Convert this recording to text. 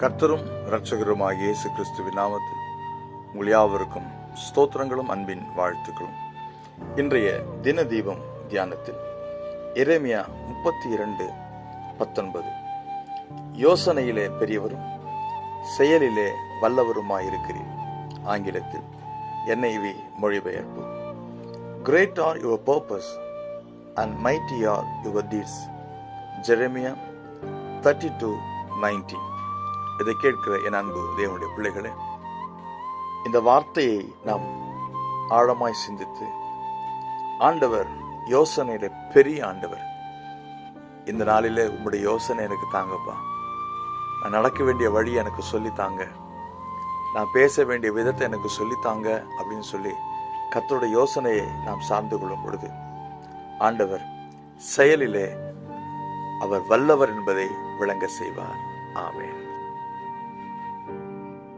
கர்த்தரும் இரட்சகருமாகிய இயேசு கிறிஸ்துவின் நாமத்தில் உங்கள் யாவருக்கும் ஸ்தோத்திரங்களும் அன்பின் வாழ்த்துக்களும். இன்றைய தின தீபம் தியானத்தில் எரேமியா முப்பத்தி இரண்டு பத்தொன்பது. யோசனையிலே பெரியவரும் செயலிலே வல்லவருமாயிருக்கிறீர். ஆங்கிலத்தில் என்ஐவி மொழிபெயர்ப்பு. Great are your purpose and mighty are your deeds Jeremiah thirty two nineteen இதை கேட்கிற என் அன்பு தேவனுடைய பிள்ளைகளே இந்த வார்த்தையை நாம் ஆழமாய் சிந்தித்து ஆண்டவர் யோசனையில பெரிய ஆண்டவர். இந்த நாளில உங்களுடைய யோசனை எனக்கு தாங்கப்பா. நான் நடக்க வேண்டிய வழி எனக்கு சொல்லித்தாங்க நான் பேச வேண்டிய விதத்தை எனக்கு சொல்லித்தாங்க அப்படின்னு சொல்லி கத்தருடைய யோசனையை நாம் சார்ந்து கொள்ளும் பொழுது ஆண்டவர் செயலிலே அவர் வல்லவர் என்பதை விளங்க செய்வார். ஆமேன்.